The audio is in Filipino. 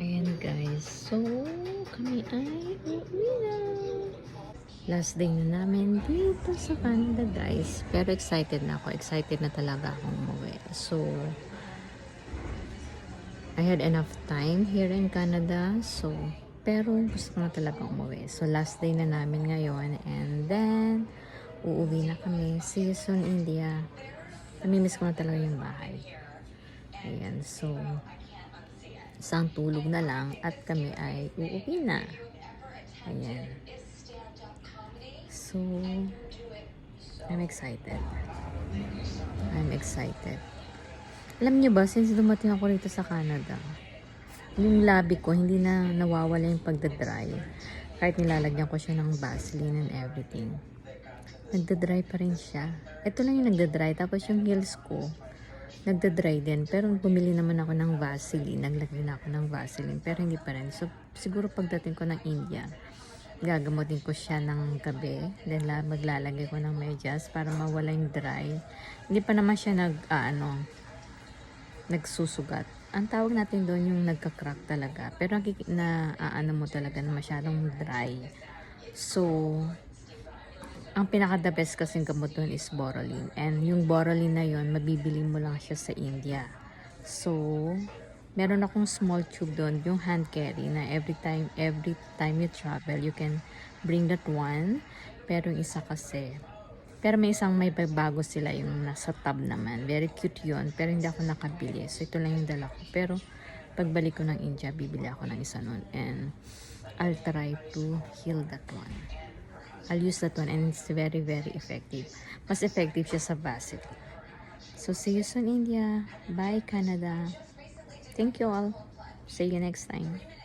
Ayan guys, so kami ay uuwi na. Last day na namin dito sa Canada guys. Pero excited na ako. Excited na talaga akong umuwi. So, I had enough time here in Canada. So, pero gusto ko na talaga umuwi. So, last day na namin ngayon. And then, uuwi na kami. See you soon, India. Namimiss ko na talaga yung bahay. Ayan, so, isang tulog na lang at kami ay uuwi na. Ayan. So, I'm excited. I'm excited. Alam niyo ba, since dumating ako rito sa Canada, yung labi ko, hindi na nawawala yung pagdadry. Kahit nilalagyan ko siya ng Vaseline and everything. Nagdadry pa rin siya. Ito lang yung nagdadry. Tapos yung heels ko, nagdadry din. Pero bumili naman ako ng Vaseline. Naglagay na ako ng Vaseline. Pero hindi pa rin. So, siguro pagdating ko ng India, gagamutin ko siya ng gabi. Then, la- maglalagay ko ng medyas para mawala yung dry. Hindi pa naman siya nag, ah, ano, nagsusugat. Ang tawag natin doon yung nagka-crack talaga. Pero na, ah, ano mo talaga na masyadong dry. So, ang pinaka-the best kasing gamot doon is Borolin. And yung Borolin na yon mabibili mo lang siya sa India. So, meron akong small tube doon, yung hand carry na every time, every time you travel, you can bring that one. Pero yung isa kasi, pero may isang may bago sila yung nasa tab naman. Very cute yun. Pero hindi ako nakabili. So, ito lang yung dala ko. Pero, pagbalik ko ng India, bibili ako ng isa nun. And, I'll try to heal that one. I'll use that one and it's very, very effective. Mas effective siya sa basit. So, see you soon, India. Bye, Canada. Thank you all. See you next time.